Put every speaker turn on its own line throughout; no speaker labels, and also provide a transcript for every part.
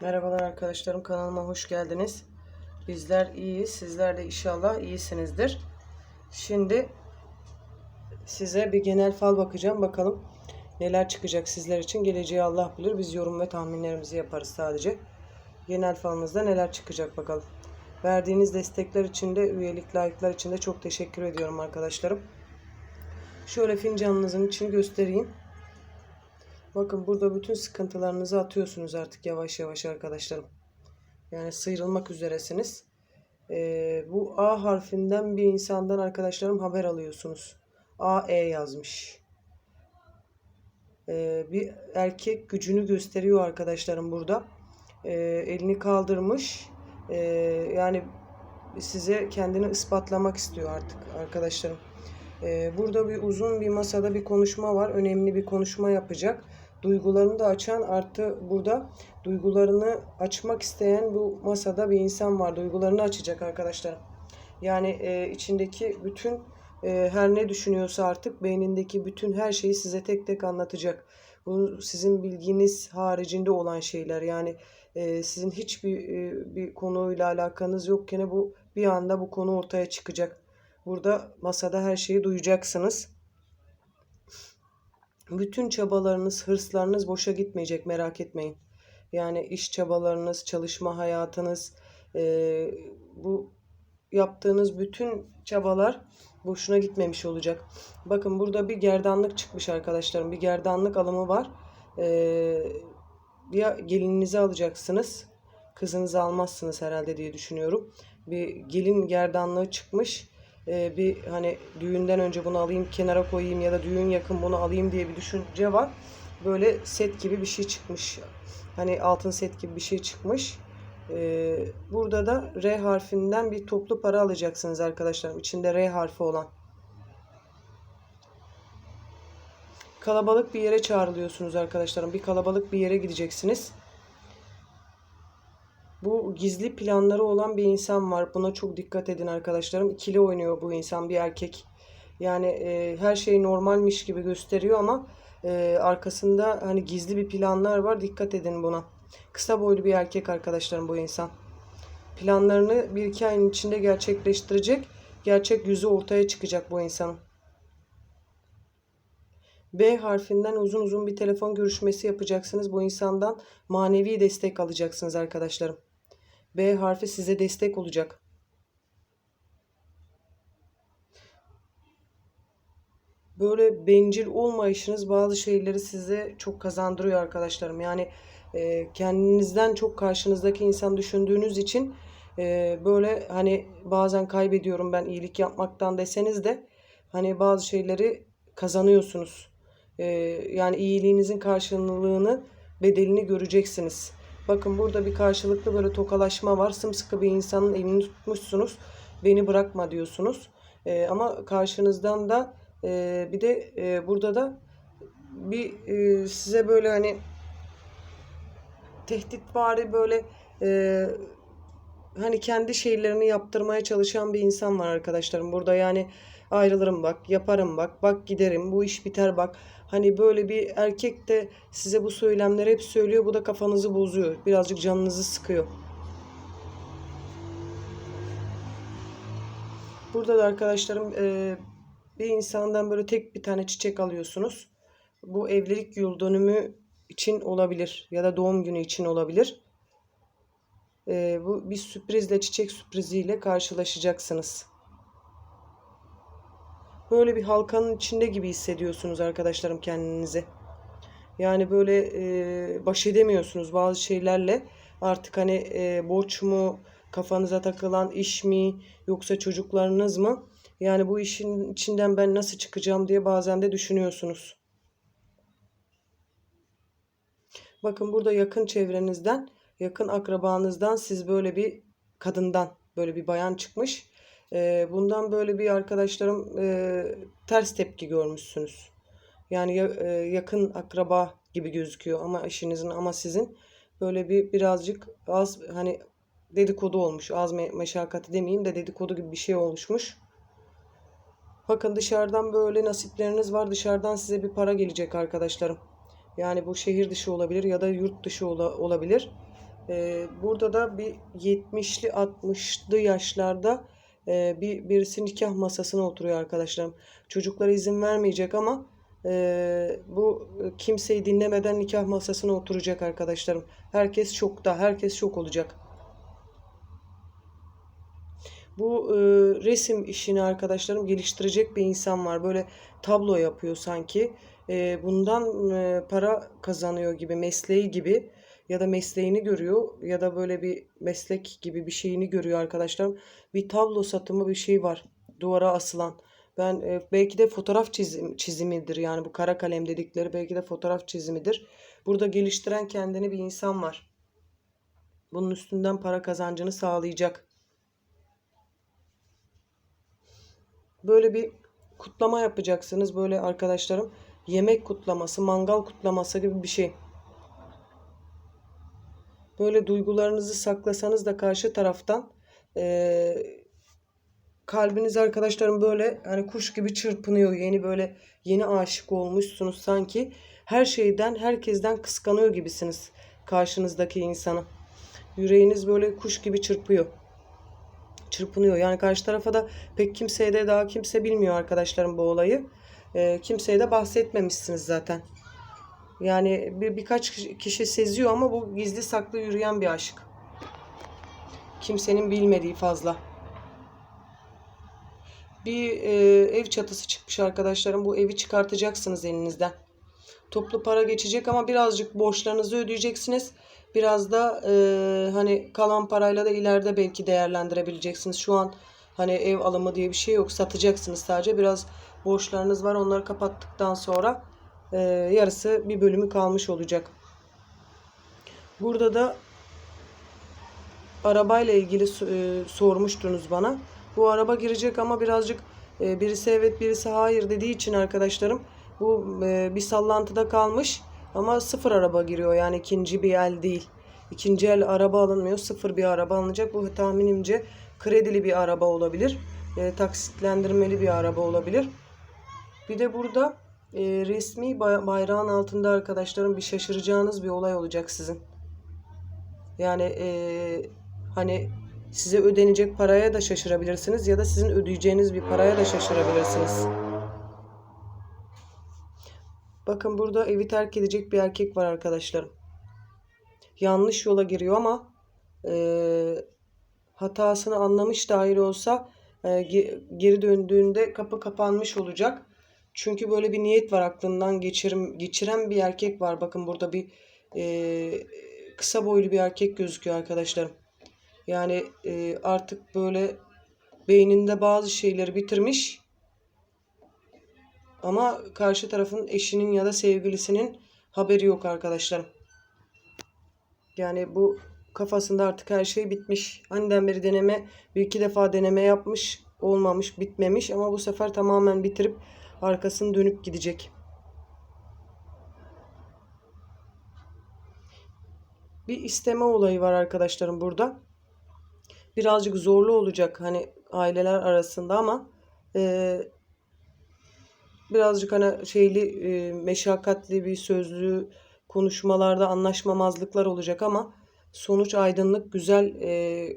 Merhabalar arkadaşlarım kanalıma hoş geldiniz. Bizler iyiyiz. Sizler de inşallah iyisinizdir. Şimdi size bir genel fal bakacağım. Bakalım neler çıkacak sizler için. Geleceği Allah bilir. Biz yorum ve tahminlerimizi yaparız sadece. Genel falınızda neler çıkacak bakalım. Verdiğiniz destekler için de üyelik like'lar için de çok teşekkür ediyorum arkadaşlarım. Şöyle fincanınızın için göstereyim. Bakın burada bütün sıkıntılarınızı atıyorsunuz artık yavaş yavaş arkadaşlarım. Yani sıyrılmak üzeresiniz. Ee, bu A harfinden bir insandan arkadaşlarım haber alıyorsunuz. A E yazmış. Ee, bir erkek gücünü gösteriyor arkadaşlarım burada. Ee, elini kaldırmış. Ee, yani size kendini ispatlamak istiyor artık arkadaşlarım. Ee, burada bir uzun bir masada bir konuşma var. Önemli bir konuşma yapacak duygularını da açan artı burada duygularını açmak isteyen bu masada bir insan var. Duygularını açacak arkadaşlar. Yani e, içindeki bütün e, her ne düşünüyorsa artık beynindeki bütün her şeyi size tek tek anlatacak. Bu sizin bilginiz haricinde olan şeyler. Yani e, sizin hiçbir e, bir konuyla alakanız yokken bu bir anda bu konu ortaya çıkacak. Burada masada her şeyi duyacaksınız bütün çabalarınız, hırslarınız boşa gitmeyecek merak etmeyin. Yani iş çabalarınız, çalışma hayatınız, e, bu yaptığınız bütün çabalar boşuna gitmemiş olacak. Bakın burada bir gerdanlık çıkmış arkadaşlarım. Bir gerdanlık alımı var. E, ya gelininizi alacaksınız. Kızınızı almazsınız herhalde diye düşünüyorum. Bir gelin gerdanlığı çıkmış e, bir hani düğünden önce bunu alayım kenara koyayım ya da düğün yakın bunu alayım diye bir düşünce var. Böyle set gibi bir şey çıkmış. Hani altın set gibi bir şey çıkmış. E, burada da R harfinden bir toplu para alacaksınız arkadaşlar. İçinde R harfi olan. Kalabalık bir yere çağrılıyorsunuz arkadaşlarım. Bir kalabalık bir yere gideceksiniz. Bu gizli planları olan bir insan var. Buna çok dikkat edin arkadaşlarım. İkili oynuyor bu insan bir erkek. Yani e, her şey normalmiş gibi gösteriyor ama e, arkasında hani gizli bir planlar var. Dikkat edin buna. Kısa boylu bir erkek arkadaşlarım bu insan. Planlarını bir iki ayın içinde gerçekleştirecek. Gerçek yüzü ortaya çıkacak bu insanın. B harfinden uzun uzun bir telefon görüşmesi yapacaksınız. Bu insandan manevi destek alacaksınız arkadaşlarım. B harfi size destek olacak. Böyle bencil olmayışınız bazı şeyleri size çok kazandırıyor arkadaşlarım. Yani e, kendinizden çok karşınızdaki insan düşündüğünüz için e, böyle hani bazen kaybediyorum ben iyilik yapmaktan deseniz de hani bazı şeyleri kazanıyorsunuz. E, yani iyiliğinizin karşılığını bedelini göreceksiniz. Bakın burada bir karşılıklı böyle tokalaşma var. Sımsıkı bir insanın elini tutmuşsunuz. Beni bırakma diyorsunuz. E, ama karşınızdan da e, bir de e, burada da bir e, size böyle hani tehdit var böyle e, hani kendi şeylerini yaptırmaya çalışan bir insan var arkadaşlarım. Burada yani ayrılırım bak, yaparım bak, bak giderim, bu iş biter bak. Hani böyle bir erkek de size bu söylemleri hep söylüyor. Bu da kafanızı bozuyor. Birazcık canınızı sıkıyor. Burada da arkadaşlarım e, bir insandan böyle tek bir tane çiçek alıyorsunuz. Bu evlilik yıl dönümü için olabilir ya da doğum günü için olabilir. E, bu bir sürprizle çiçek sürpriziyle karşılaşacaksınız. Böyle bir halkanın içinde gibi hissediyorsunuz arkadaşlarım kendinizi. Yani böyle e, baş edemiyorsunuz bazı şeylerle. Artık hani e, borç mu, kafanıza takılan iş mi, yoksa çocuklarınız mı? Yani bu işin içinden ben nasıl çıkacağım diye bazen de düşünüyorsunuz. Bakın burada yakın çevrenizden, yakın akrabanızdan siz böyle bir kadından, böyle bir bayan çıkmış bundan böyle bir arkadaşlarım ters tepki görmüşsünüz. Yani yakın akraba gibi gözüküyor ama eşinizin ama sizin böyle bir birazcık az hani dedikodu olmuş. Az me demeyeyim de dedikodu gibi bir şey oluşmuş. Bakın dışarıdan böyle nasipleriniz var. Dışarıdan size bir para gelecek arkadaşlarım. Yani bu şehir dışı olabilir ya da yurt dışı ola, olabilir. Burada da bir 70'li 60'lı yaşlarda e, bir birisi nikah masasına oturuyor arkadaşlarım. Çocuklara izin vermeyecek ama e, bu kimseyi dinlemeden nikah masasına oturacak arkadaşlarım. Herkes şokta, herkes şok olacak. Bu e, resim işini arkadaşlarım geliştirecek bir insan var. Böyle tablo yapıyor sanki. E, bundan e, para kazanıyor gibi, mesleği gibi ya da mesleğini görüyor ya da böyle bir meslek gibi bir şeyini görüyor arkadaşlarım. Bir tablo satımı bir şey var duvara asılan. Ben e, belki de fotoğraf çizim, çizimidir yani bu kara kalem dedikleri belki de fotoğraf çizimidir. Burada geliştiren kendini bir insan var. Bunun üstünden para kazancını sağlayacak. Böyle bir kutlama yapacaksınız böyle arkadaşlarım. Yemek kutlaması, mangal kutlaması gibi bir şey. Böyle duygularınızı saklasanız da karşı taraftan eee, kalbiniz arkadaşlarım böyle hani kuş gibi çırpınıyor. Yeni böyle yeni aşık olmuşsunuz sanki. Her şeyden, herkesten kıskanıyor gibisiniz karşınızdaki insanı. Yüreğiniz böyle kuş gibi çırpıyor. Çırpınıyor. Yani karşı tarafa da pek kimseye de daha kimse bilmiyor arkadaşlarım bu olayı. Eee, kimseye de bahsetmemişsiniz zaten. Yani bir birkaç kişi seziyor ama bu gizli saklı yürüyen bir aşk. Kimsenin bilmediği fazla. Bir e, ev çatısı çıkmış arkadaşlarım. Bu evi çıkartacaksınız elinizden. Toplu para geçecek ama birazcık borçlarınızı ödeyeceksiniz. Biraz da e, hani kalan parayla da ileride belki değerlendirebileceksiniz. Şu an hani ev alımı diye bir şey yok. Satacaksınız sadece. Biraz borçlarınız var. Onları kapattıktan sonra e, yarısı bir bölümü kalmış olacak. Burada da arabayla ilgili e, sormuştunuz bana. Bu araba girecek ama birazcık e, birisi evet birisi hayır dediği için arkadaşlarım bu e, bir sallantıda kalmış ama sıfır araba giriyor yani ikinci bir el değil. İkinci el araba alınmıyor sıfır bir araba alınacak. Bu tahminimce kredili bir araba olabilir. E, taksitlendirmeli bir araba olabilir. Bir de burada e, resmi bayrağın altında arkadaşlarım bir şaşıracağınız bir olay olacak sizin. Yani e, hani size ödenecek paraya da şaşırabilirsiniz ya da sizin ödeyeceğiniz bir paraya da şaşırabilirsiniz. Bakın burada evi terk edecek bir erkek var arkadaşlarım. Yanlış yola giriyor ama e, hatasını anlamış dair olsa e, geri döndüğünde kapı kapanmış olacak. Çünkü böyle bir niyet var aklından geçirim, geçiren bir erkek var. Bakın burada bir e, kısa boylu bir erkek gözüküyor arkadaşlarım. Yani e, artık böyle beyninde bazı şeyleri bitirmiş. Ama karşı tarafın eşinin ya da sevgilisinin haberi yok arkadaşlarım. Yani bu kafasında artık her şey bitmiş. Aniden beri deneme, bir iki defa deneme yapmış, olmamış, bitmemiş ama bu sefer tamamen bitirip arkasını dönüp gidecek. Bir isteme olayı var arkadaşlarım burada. Birazcık zorlu olacak hani aileler arasında ama e, birazcık hani şeyli e, meşakkatli bir sözlü konuşmalarda anlaşmamazlıklar olacak ama sonuç aydınlık güzel e,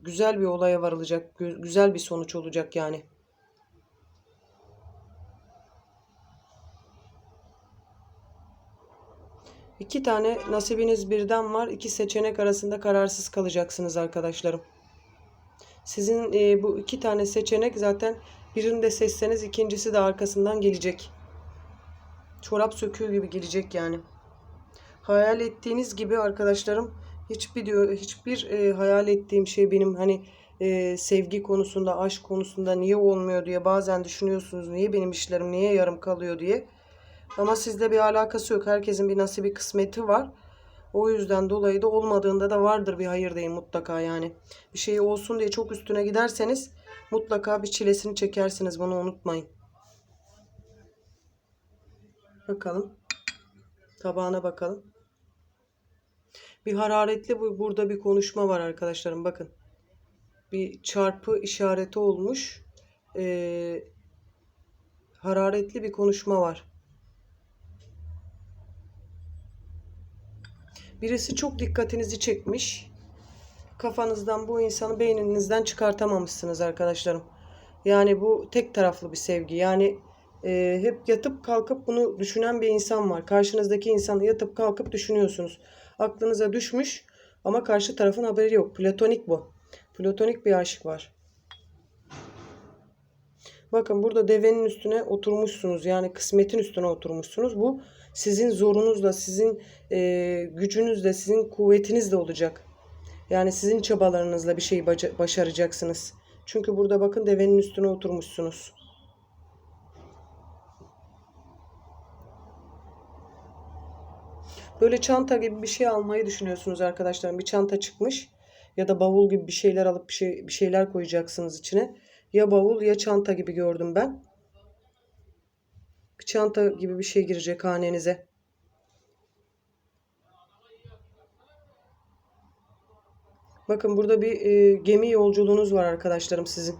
güzel bir olaya varılacak güzel bir sonuç olacak yani. İki tane nasibiniz birden var. İki seçenek arasında kararsız kalacaksınız arkadaşlarım. Sizin e, bu iki tane seçenek zaten birini de seçseniz ikincisi de arkasından gelecek. Çorap söküğü gibi gelecek yani. Hayal ettiğiniz gibi arkadaşlarım hiçbir diyor hiçbir e, hayal ettiğim şey benim hani e, sevgi konusunda, aşk konusunda niye olmuyor diye bazen düşünüyorsunuz. Niye benim işlerim niye yarım kalıyor diye. Ama sizle bir alakası yok. Herkesin bir nasibi kısmeti var. O yüzden dolayı da olmadığında da vardır bir hayır deyin mutlaka yani. Bir şey olsun diye çok üstüne giderseniz mutlaka bir çilesini çekersiniz. Bunu unutmayın. Bakalım. Tabağına bakalım. Bir hararetli bu burada bir konuşma var arkadaşlarım. Bakın. Bir çarpı işareti olmuş. Ee, hararetli bir konuşma var. Birisi çok dikkatinizi çekmiş. Kafanızdan bu insanı beyninizden çıkartamamışsınız arkadaşlarım. Yani bu tek taraflı bir sevgi. Yani e, hep yatıp kalkıp bunu düşünen bir insan var. Karşınızdaki insanı yatıp kalkıp düşünüyorsunuz. Aklınıza düşmüş ama karşı tarafın haberi yok. Platonik bu. Platonik bir aşk var. Bakın burada devenin üstüne oturmuşsunuz. Yani kısmetin üstüne oturmuşsunuz. Bu sizin zorunuzla, sizin e, gücünüzle, sizin kuvvetinizle olacak. Yani sizin çabalarınızla bir şeyi başaracaksınız. Çünkü burada bakın devenin üstüne oturmuşsunuz. Böyle çanta gibi bir şey almayı düşünüyorsunuz arkadaşlarım. Bir çanta çıkmış ya da bavul gibi bir şeyler alıp bir şey bir şeyler koyacaksınız içine. Ya bavul ya çanta gibi gördüm ben. Çanta gibi bir şey girecek hanenize. Bakın burada bir e, gemi yolculuğunuz var arkadaşlarım sizin.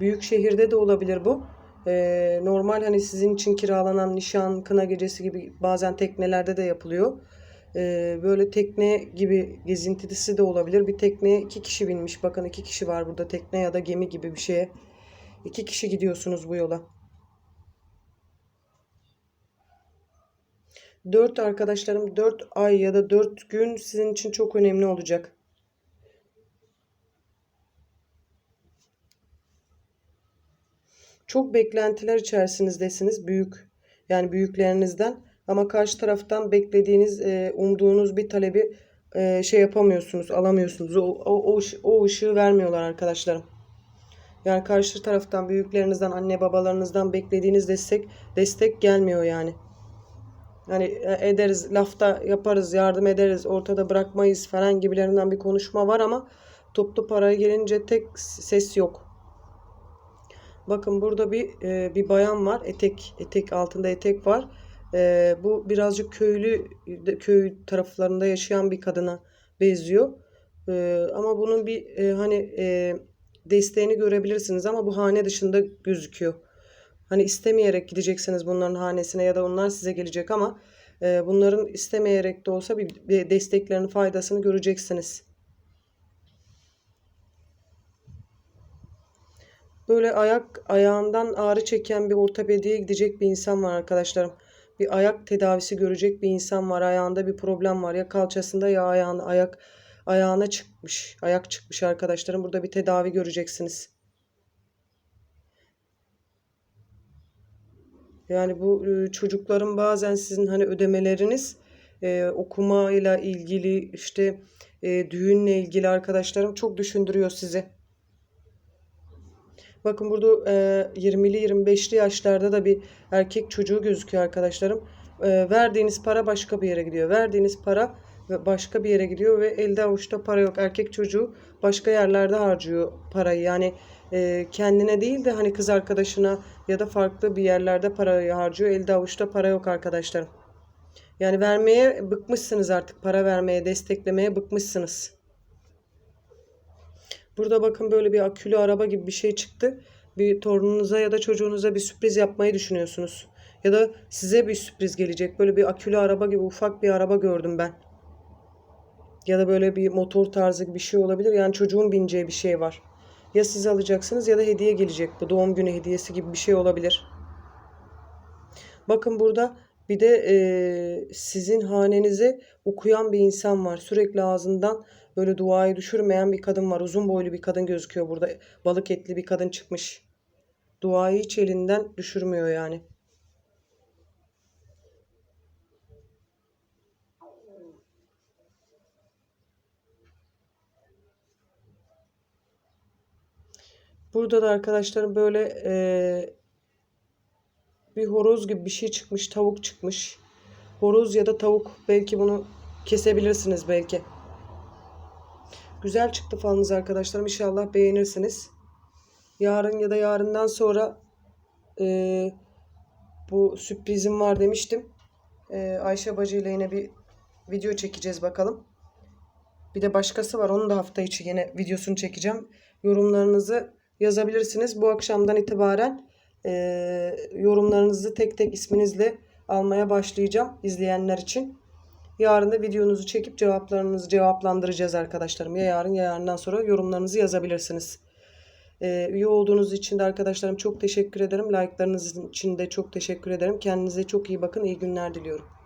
Büyük şehirde de olabilir bu. E, normal hani sizin için kiralanan nişan, kına gecesi gibi bazen teknelerde de yapılıyor. E, böyle tekne gibi gezintisi de olabilir. Bir tekneye iki kişi binmiş. Bakın iki kişi var burada tekne ya da gemi gibi bir şeye. İki kişi gidiyorsunuz bu yola. Dört arkadaşlarım dört ay ya da dört gün sizin için çok önemli olacak. Çok beklentiler içerisinizdesiniz büyük yani büyüklerinizden ama karşı taraftan beklediğiniz, e, umduğunuz bir talebi e, şey yapamıyorsunuz, alamıyorsunuz. O, o, o, o ışığı vermiyorlar arkadaşlarım. Yani karşı taraftan büyüklerinizden, anne babalarınızdan beklediğiniz destek destek gelmiyor yani. Hani e, ederiz, lafta yaparız, yardım ederiz, ortada bırakmayız falan gibilerinden bir konuşma var ama toplu paraya gelince tek ses yok. Bakın burada bir e, bir bayan var. Etek etek altında etek var. E, bu birazcık köylü köy taraflarında yaşayan bir kadına benziyor. E, ama bunun bir e, hani e, desteğini görebilirsiniz ama bu hane dışında gözüküyor. Hani istemeyerek gideceksiniz bunların hanesine ya da onlar size gelecek ama e, bunların istemeyerek de olsa bir, bir desteklerinin faydasını göreceksiniz. Böyle ayak ayağından ağrı çeken bir ortopediye gidecek bir insan var arkadaşlarım. Bir ayak tedavisi görecek bir insan var. Ayağında bir problem var. Ya kalçasında ya ayağına ayak ayağına çıkmış. Ayak çıkmış arkadaşlarım. Burada bir tedavi göreceksiniz. Yani bu e, çocukların bazen sizin hani ödemeleriniz e, okumayla ilgili işte e, düğünle ilgili arkadaşlarım çok düşündürüyor sizi. Bakın burada e, 20'li 25'li yaşlarda da bir erkek çocuğu gözüküyor arkadaşlarım. E, verdiğiniz para başka bir yere gidiyor. Verdiğiniz para ve başka bir yere gidiyor ve elde avuçta para yok. Erkek çocuğu başka yerlerde harcıyor parayı. Yani e, kendine değil de hani kız arkadaşına ya da farklı bir yerlerde parayı harcıyor. Elde avuçta para yok arkadaşlarım. Yani vermeye bıkmışsınız artık. Para vermeye, desteklemeye bıkmışsınız. Burada bakın böyle bir akülü araba gibi bir şey çıktı. Bir torununuza ya da çocuğunuza bir sürpriz yapmayı düşünüyorsunuz. Ya da size bir sürpriz gelecek. Böyle bir akülü araba gibi ufak bir araba gördüm ben. Ya da böyle bir motor tarzı bir şey olabilir. Yani çocuğun bineceği bir şey var. Ya siz alacaksınız ya da hediye gelecek. Bu doğum günü hediyesi gibi bir şey olabilir. Bakın burada bir de e, sizin hanenize okuyan bir insan var. Sürekli ağzından böyle duayı düşürmeyen bir kadın var. Uzun boylu bir kadın gözüküyor burada. Balık etli bir kadın çıkmış. Duayı hiç elinden düşürmüyor yani. Burada da arkadaşlarım böyle e, bir horoz gibi bir şey çıkmış. Tavuk çıkmış. Horoz ya da tavuk. Belki bunu kesebilirsiniz belki. Güzel çıktı falınız arkadaşlarım. İnşallah beğenirsiniz. Yarın ya da yarından sonra e, bu sürprizim var demiştim. E, Ayşe Bacı ile yine bir video çekeceğiz bakalım. Bir de başkası var. Onun da hafta içi yine videosunu çekeceğim. Yorumlarınızı yazabilirsiniz. Bu akşamdan itibaren e, yorumlarınızı tek tek isminizle almaya başlayacağım izleyenler için. Yarın da videonuzu çekip cevaplarınızı cevaplandıracağız arkadaşlarım. Ya yarın ya yarından sonra yorumlarınızı yazabilirsiniz. Ee, üye olduğunuz için de arkadaşlarım çok teşekkür ederim. Like'larınız için de çok teşekkür ederim. Kendinize çok iyi bakın. İyi günler diliyorum.